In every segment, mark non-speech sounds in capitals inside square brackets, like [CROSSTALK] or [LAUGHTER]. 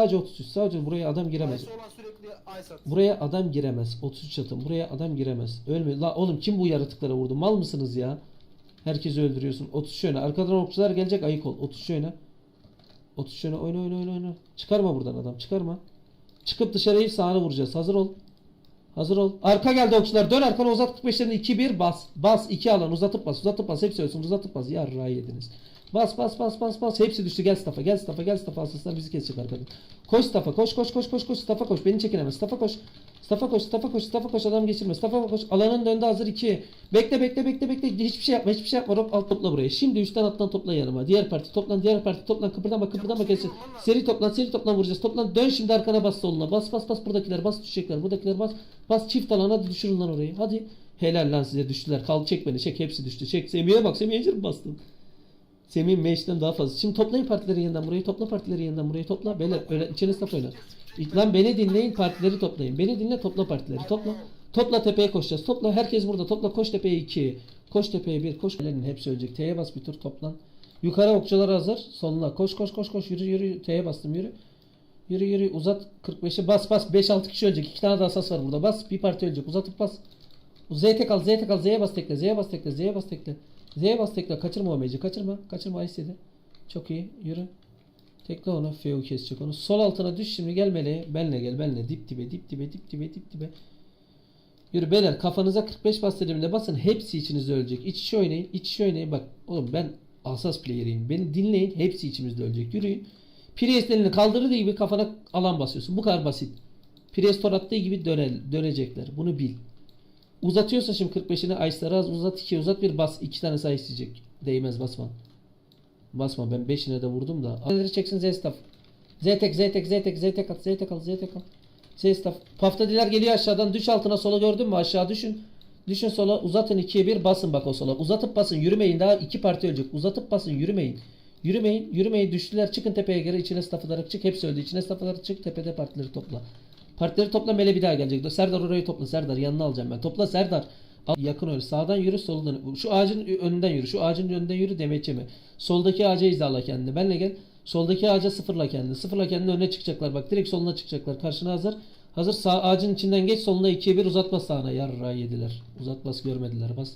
Sadece 33. Sadece buraya adam giremez. Olan sürekli. Buraya adam giremez. 33 atın. Buraya adam giremez. Ölme. La oğlum kim bu yaratıklara vurdu? Mal mısınız ya? Herkesi öldürüyorsun. 33 oyna. Arkadan okçular gelecek. Ayık ol. 33 oyna. 33 oyna. Oyna oyna oyna oyna. Çıkarma buradan adam. Çıkarma. Çıkıp dışarıyı sağını vuracağız. Hazır ol. Hazır ol. Arka geldi okçular. Dön arkana uzat 45'lerini 2-1 bas. Bas 2 alan uzatıp bas. Uzatıp bas. Hepsi ölsün. Uzatıp bas. Yarra yediniz. Bas bas bas bas bas. Hepsi düştü. Gel stafa. Gel stafa. Gel stafa. Asaslar bizi kesecek arkadan. Koş stafa. Koş koş koş koş koş. Stafa koş. Beni çekin hemen. Stafa koş. Stafa koş. Stafa koş. Stafa koş. Adam geçirme. Stafa koş. Alanın döndü hazır 2. Bekle bekle bekle bekle. Hiçbir şey yapma. Hiçbir şey yapma. Hop al topla buraya. Şimdi üstten alttan topla yanıma. Diğer parti toplan. Diğer parti toplan. Kıpırdama kıpırdama kesin. Seri toplan. Seri toplan vuracağız. Toplan. Dön şimdi arkana bas soluna. Bas bas bas. Buradakiler bas düşecekler. Buradakiler bas. Bas çift alan. Hadi düşürün lan orayı. Hadi. Helal lan size düştüler. Kal çek beni. Çek hepsi düştü. Çek. Semih'e bak. Semih'e mi bastın? Semih'in meşten daha fazla. Şimdi toplayın partileri yeniden burayı. Topla partileri yeniden burayı. Topla. Beyler öyle içine stop oyna. Lan beni dinleyin partileri toplayın. Beni dinle topla partileri. Topla. Topla tepeye koşacağız. Topla herkes burada. Topla koş tepeye 2. Koş tepeye 1. Koş. Ellerin hepsi ölecek. T'ye bas bir tur toplan. Yukarı okçular hazır. Soluna koş koş koş koş. Yürü yürü. T'ye bastım yürü. Yürü yürü uzat 45'e bas bas 5-6 kişi ölecek. 2 tane de asas var burada. Bas bir parti ölecek. Uzatıp bas. Z'ye tek al, Z'ye tek al, Z'ye bas tekle, Z'ye bas tekle, Z'ye bas tekle. Z'ye bas tekle. Kaçırma o meci. Kaçırma. Kaçırma Ice'de. Çok iyi. Yürü. Tekle onu. Feo kesecek onu. Sol altına düş şimdi gel meleğe. Benle gel benle. Dip dibe dip dibe dip dibe dip dibe. Yürü beyler kafanıza 45 bas dediğimde basın. Hepsi içinizde ölecek. İç içe oynayın. İç içe oynayın. Bak oğlum ben asas player'iyim. Beni dinleyin. Hepsi içimizde ölecek. Yürüyün. Priest elini kaldırdığı gibi kafana alan basıyorsun. Bu kadar basit. Priest attığı gibi döne, dönecekler. Bunu bil. Uzatıyorsa şimdi 45'ini Ice'lara az uzat 2 uzat bir bas. 2 tane sayı isteyecek. Değmez basma. Basma ben 5'ine de vurdum da. Alları çeksin Z staff. Z tek Z tek Z tek Z tek at Z tek al Z tek al. Z staff. Paftadiler geliyor aşağıdan. Düş altına sola gördün mü? Aşağı düşün. Düşün sola uzatın 2'ye 1 basın bak o sola. Uzatıp basın yürümeyin daha iki parti ölecek. Uzatıp basın yürümeyin. Yürümeyin yürümeyin düştüler çıkın tepeye geri içine stafflarak çık hepsi öldü içine stafflarak çık tepede partileri topla. Partileri topla Mele bir daha gelecek. Serdar orayı topla Serdar yanına alacağım ben. Topla Serdar. Al, yakın öyle. Sağdan yürü soldan. Şu ağacın önünden yürü. Şu ağacın önünden yürü demeçe? Soldaki ağaca hizala kendini. Benle gel. Soldaki ağaca sıfırla kendini. Sıfırla kendini önüne çıkacaklar. Bak direkt soluna çıkacaklar. Karşına hazır. Hazır sağ ağacın içinden geç soluna 2'ye 1 uzatma sağına. Yarra yediler. Uzatmaz görmediler. Bas.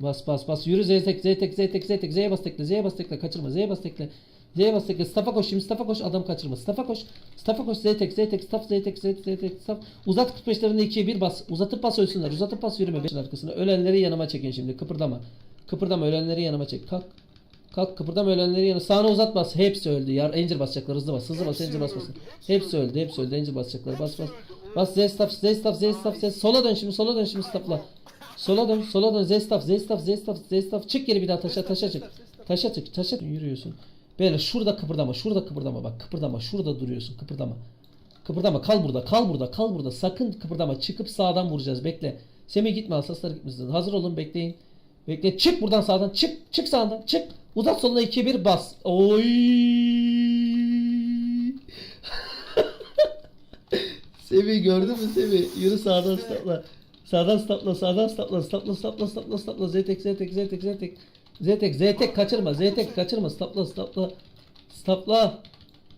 Bas bas bas. Yürü Z tek Z tek Z tek Z Z'ye bas tekle. Z'ye bas tekle. Kaçırma. Z'ye bas tekle. Z'ye bas tekle. Staff'a koş şimdi. Staff'a koş. Adam kaçırma. Staff'a koş. Staff'a koş. Z tek Z tek. Staff Z tek Z tek Z tek. Staff. Uzat 45'lerinde 2'ye 1 bas. Uzatıp bas ölsünler. Uzatıp bas yürüme. Beşin arkasına. Ölenleri yanıma çekin şimdi. Kıpırdama. Kıpırdama. Ölenleri yanıma çek. Kalk. Kalk kıpırdama ölenleri yanı. Sağına uzat bas. Hepsi öldü. Yar Angel basacaklar. Hızlı bas. Hızlı bas. Angel bas bas. Hepsi öldü. Hepsi öldü. Angel basacaklar. Bas bas. Bas Z staff. Z staff. Z staff. Z Sola dön şimdi. Sola dön şimdi staffla. Sola dön. Sola dön. Z staff. Z staff. Z staff. Z staff. Çık geri bir daha taşa. Taşa çık. Taşa çık. Taşa yürüyorsun. Böyle şurada kıpırdama. Şurada kıpırdama. Bak kıpırdama. Şurada duruyorsun. Kıpırdama. Kıpırdama. Kal burada. Kal burada. Kal burada. Sakın kıpırdama. Çıkıp sağdan vuracağız. Bekle. Semih gitme. Asaslar gitmesin. Hazır olun. Bekleyin. Bekle. Çık buradan sağdan. Çık. Çık sağdan. Çık. Uzat soluna 2 1 bas. Oy. [LAUGHS] Semih gördün mü Semih? Yürü sağdan stopla. Sağdan stopla, sağdan stopla, stopla, stopla, stopla, stopla, zetek, zetek, zetek, zetek. Zetek, zetek kaçırma, zetek kaçırma, stopla, stopla. Stopla.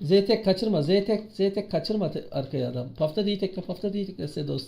Zetek kaçırma, zetek, zetek kaçırma arkaya adam. Pafta değil tekle, pafta değil tekle Sedos.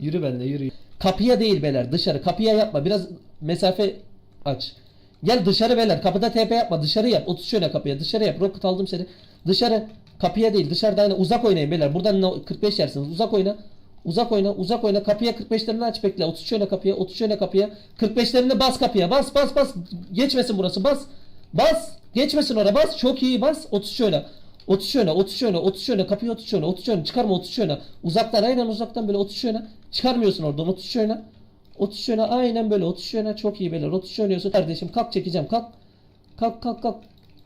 Yürü benimle yürü. Kapıya değil beyler dışarı. Kapıya yapma. Biraz mesafe aç. Gel dışarı beyler. Kapıda TP yapma. Dışarı yap. 30 şöyle kapıya. Dışarı yap. Rocket aldım seni. Dışarı. Kapıya değil. Dışarıda aynı. Uzak oynayın beyler. Buradan ne- 45 yersiniz. Uzak oyna. Uzak oyna. Uzak oyna. Kapıya 45'lerini aç bekle. 30 şöyle kapıya. 30 şöyle kapıya. 45'lerini bas kapıya. Bas bas bas. Geçmesin burası. Bas. Bas. Geçmesin oraya. Bas. Çok iyi. Bas. 30 şöyle. 30 şöyle, 30 şöyle, 30 şöyle, kapıyı 30 şöyle, 30 şöyle, çıkarma 30 şöyle. Uzaktan aynen uzaktan böyle 30 şöyle. Çıkarmıyorsun oradan 30 şöyle. 30 şöyle aynen böyle 30 şöyle çok iyi beyler 30 şöyle diyorsun kardeşim kalk çekeceğim kalk. Kalk kalk kalk.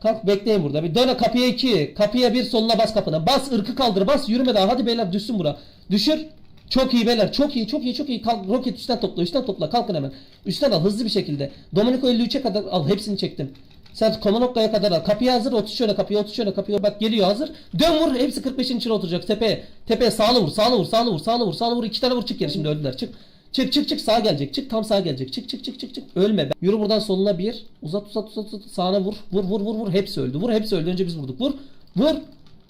Kalk bekleyin burada. Bir dön kapıya 2. Kapıya bir soluna bas kapına. Bas ırkı kaldır. Bas yürüme daha. Hadi beyler düşsün bura. Düşür. Çok iyi beyler. Çok iyi. Çok iyi. Çok iyi. Kalk roket üstten topla. Üstten topla. Kalkın hemen. Üstten al hızlı bir şekilde. Domenico 53'e kadar al. Hepsini çektim. Sen Komanokka'ya kadar al. Kapıya hazır. 30 şöyle kapıya 30 şöyle kapıya. Bak geliyor hazır. Dön vur. Hepsi 45'in içine oturacak. Tepeye. Tepeye sağlı vur. Sağlı vur. Sağlı vur. Sağlı vur. Sağlı vur. İki tane vur çık geri şimdi öldüler. Çık. Çık çık çık sağa gelecek. Çık tam sağa gelecek. Çık çık çık çık çık. Ölme. Ben- Yürü buradan soluna bir. Uzat uzat uzat uzat. Sağına vur. Vur vur vur vur. Hepsi öldü. Vur hepsi öldü. Önce biz vurduk. Vur. Vur.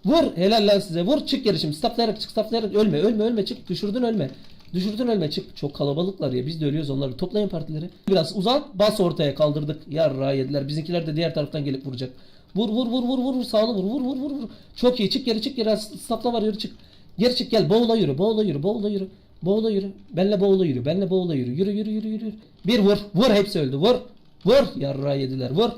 Vur. Helal lan size. Vur. Çık geri şimdi. Staplayarak çık. Staplayarak. Ölme. Ölme. Ölme. Çık. Düşürdün ölme. Düşürdün ölme. Çık. Çok kalabalıklar ya. Biz de ölüyoruz onları. Toplayın partileri. Biraz uzat. Bas ortaya. Kaldırdık. Yarra yediler. Bizimkiler de diğer taraftan gelip vuracak. Vur vur vur vur vur. vur. Sağını vur. Vur vur vur vur. Çok iyi. Çık geri çık geri. Stapla var yürü çık. Geri çık gel. Boğula yürü. Boğula yürü. Boğula yürü. Boğula yürü. Benle boğula yürü. Benle boğula yürü. Yürü yürü yürü yürü. Bir vur. Vur hepsi öldü. Vur. Vur. Yarra yediler. Vur.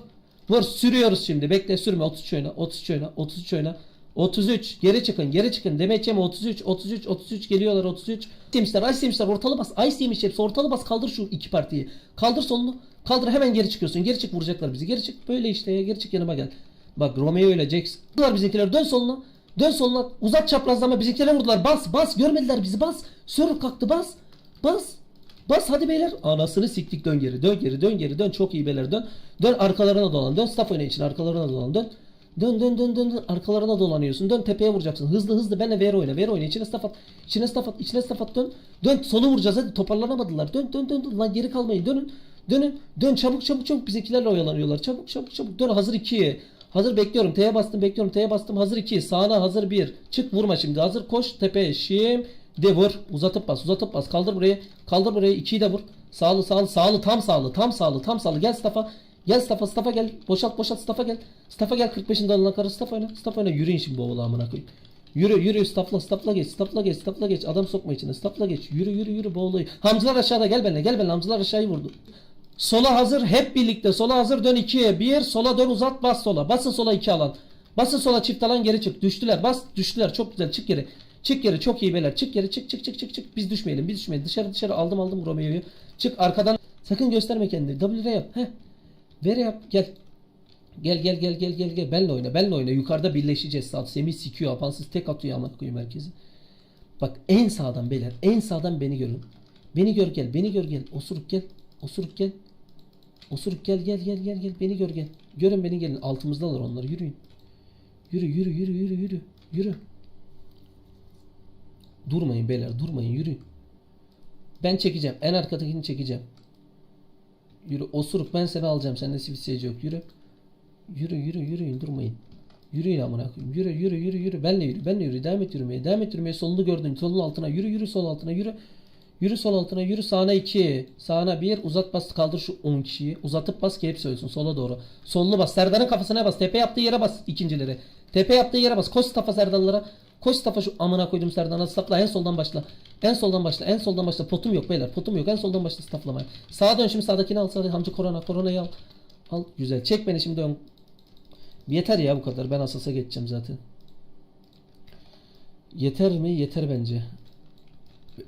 Vur. Sürüyoruz şimdi. Bekle sürme. 33 oyna. 33 oyna. 33 oyna. 33. Geri çıkın. Geri çıkın. Demet Yeme 33. 33. 33 geliyorlar 33. Demişler. Ice demişler. Ortalı bas. Ice demiş hepsi. Ortalı bas. Kaldır şu iki partiyi. Kaldır solunu. Kaldır hemen geri çıkıyorsun. Geri çık vuracaklar bizi. Geri çık. Böyle işte. Geri çık yanıma gel. Bak Romeo ile Jax. Vurdular bizimkiler. Dön soluna. Dön soluna. Uzat çaprazlama. Bizimkiler vurdular. Bas. Bas. Görmediler bizi. Bas. Sörüp kalktı. Bas. Bas. Bas hadi beyler. Anasını siktik dön geri. Dön geri. Dön geri. Dön çok iyi beyler. Dön. Dön arkalarına dolan. Dön staff oyna için arkalarına dolan. Dön. Dön dön dön dön dön arkalarına dolanıyorsun. Dön tepeye vuracaksın. Hızlı hızlı benle ver oyna. Ver oyna. İçine staff at. İçine staff at. İçine staff at. Dön. Dön solu vuracağız hadi. Toparlanamadılar. Dön dön dön. dön. Lan geri kalmayın. Dönün. Dönün. Dön çabuk çabuk çabuk. Bizimkilerle oyalanıyorlar. Çabuk çabuk çabuk. Dön hazır 2'ye. Hazır bekliyorum. T'ye bastım bekliyorum. T'ye bastım. Hazır 2. Sağına hazır 1. Çık vurma şimdi. Hazır koş tepeye. Şimdi vur. Uzatıp bas. Uzatıp bas. Kaldır burayı. Kaldır burayı. 2'yi de vur. Sağlı sağlı sağlı tam sağlı tam sağlı tam sağlı. Gel Stafa. Gel Stafa Stafa gel. Boşalt boşalt Stafa gel. Stafa gel 45'in dalına karı Stafa oyna. Stafa oyna. Yürüyün şimdi bu oğlu amına koyayım. Yürü yürü. Stapla stapla geç. Stapla geç stapla geç. Adam sokma içine. Stapla geç. Yürü yürü yürü boğulayı Hamcılar aşağıda. Gel benimle gel benimle. Hamcılar aşağıyı vurdu. Sola hazır. Hep birlikte. Sola hazır. Dön 2'ye 1 sola dön uzat. Bas sola. Basın sola 2 alan. Basın sola çift alan. Geri çık. Düştüler. Bas. Düştüler. Çok güzel. Çık geri. Çık geri. Çok iyi beyler. Çık geri. Çık çık çık çık çık. Biz düşmeyelim. Biz düşmeyelim. Dışarı dışarı. Aldım aldım Romeo'yu. Çık arkadan. Sakın gösterme kendini. W yap. Heh Ver yap gel Gel gel gel gel gel gel benle oyna benle oyna yukarıda birleşeceğiz sağ Semih sikiyor apansız tek atıyor amına koyayım herkesi. Bak en sağdan beyler en sağdan beni görün. Beni gör gel beni gör gel osuruk gel osuruk gel. Osuruk gel gel gel gel gel beni gör gel. Görün beni gelin altımızdalar onlar yürüyün. Yürü yürü yürü yürü yürü yürü. Durmayın beyler durmayın yürüyün. Ben çekeceğim en arkadakini çekeceğim. Yürü osuruk ben seni alacağım sende sivil yok yürü. Yürü yürü yürüyün durmayın. Yürüyün amına koyayım. Yürü yürü yürü yürü. Benle yürü. Benle yürü. Devam et yürümeye. Devam et yürümeye. Solunu gördün. Solun altına. Yürü yürü sol altına. Yürü. Yürü sol altına. Yürü sağına 2. Sağına 1. Uzat bas. Kaldır şu 10 kişiyi. Uzatıp bas ki hepsi ölsün. Sola doğru. Solunu bas. Serdar'ın kafasına bas. Tepe yaptığı yere bas. ikincileri. Tepe yaptığı yere bas. Koş stafa Serdar'lara. Koş stafa şu amına koydum Serdar'a. Stafla. En soldan başla. En soldan başla. En soldan başla. Potum yok beyler. Potum yok. En soldan başla staflamaya. Sağa dön şimdi sağdakini al. Sağdaki hamcı korona. Koronayı al. Al. Güzel. Çek beni şimdi ön Yeter ya bu kadar. Ben asasa geçeceğim zaten. Yeter mi? Yeter bence.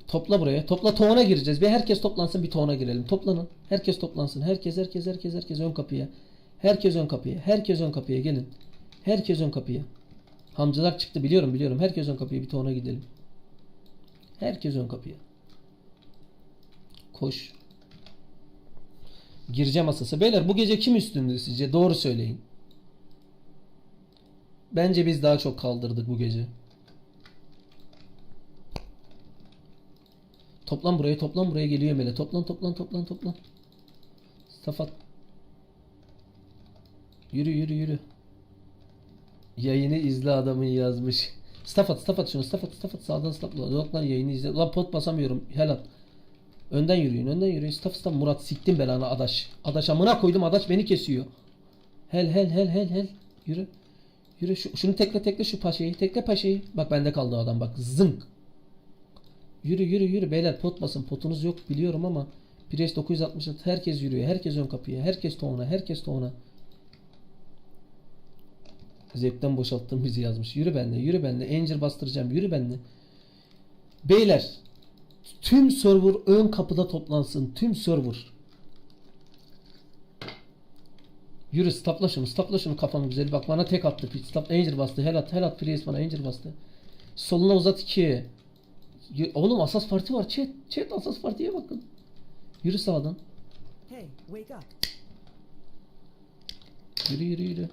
Topla buraya. Topla toğuna gireceğiz. Bir herkes toplansın bir toğuna girelim. Toplanın. Herkes toplansın. Herkes herkes herkes herkes ön kapıya. Herkes ön kapıya. Herkes ön kapıya gelin. Herkes ön kapıya. Hamcılar çıktı biliyorum biliyorum. Herkes ön kapıya bir toğuna gidelim. Herkes ön kapıya. Koş. Gireceğim asası. Beyler bu gece kim üstünde sizce? Doğru söyleyin. Bence biz daha çok kaldırdık bu gece. Toplan buraya, toplan buraya geliyor Emele. Toplan, toplan, toplan, toplan. Safat. Yürü, yürü, yürü. Yayını izle adamın yazmış. Stafat, stafat şunu, stafat, stafat. Sağdan stafla. Yok lan yayını izle. Lan pot basamıyorum. Helal. Önden yürüyün, önden yürüyün. Staf, staf. Murat siktim belanı adaş. Adaş amına koydum, adaş beni kesiyor. Hel, hel, hel, hel, hel. Yürü. Yürü şu, şunu tekle tekle şu paşayı. Tekle paşayı. Bak bende kaldı adam bak. Zınk. Yürü yürü yürü beyler pot basın. Potunuz yok biliyorum ama Pires 966 herkes yürüyor. Herkes ön kapıya. Herkes toğuna. Herkes toğuna. Zevkten boşalttım bizi yazmış. Yürü benle. Yürü benle. Angel bastıracağım. Yürü benle. Beyler tüm server ön kapıda toplansın. Tüm server. Yürü stapla şunu stapla şunu güzel bak bana tek attı stap Angel bastı helat helat Priest bana Angel bastı soluna uzat 2 oğlum asas parti var chat chat asas partiye bakın yürü sağdan Hey, wake up. yürü yürü yürü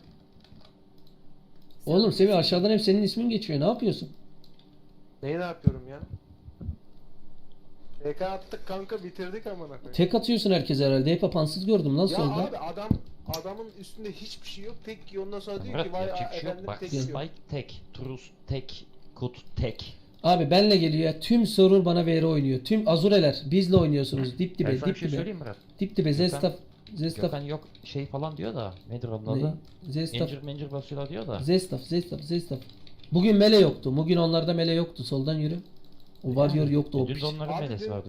oğlum Semih aşağıdan hep senin ismin geçiyor ne yapıyorsun Neyi ne yapıyorum ya? TK attık kanka bitirdik amına koyayım. Tek atıyorsun herkese herhalde. Hep apansız gördüm lan Ya abi adam adamın üstünde hiçbir şey yok. Tek ki ondan sonra diyor ki vay yapacak bir şey efendim yok bak. tek. Spike tek, Trus tek, Kut tek. Abi benle geliyor ya. Tüm server bana VR oynuyor. Tüm Azureler bizle oynuyorsunuz. Dip Ben dibe, sana bir dip şey dibe. söyleyeyim Murat. Dip dibe. Zestaf. Zestaf. Gökhan yok şey falan diyor da nedir onun adı? Zestaf. Mencir mencir basıyorlar diyor da. Zestaf. Zestaf. Zestaf. Bugün mele yoktu. Bugün onlarda mele yoktu. Soldan yürü. O Warrior yoktu o Dün piç. de onların Abi melesi dün- vardı.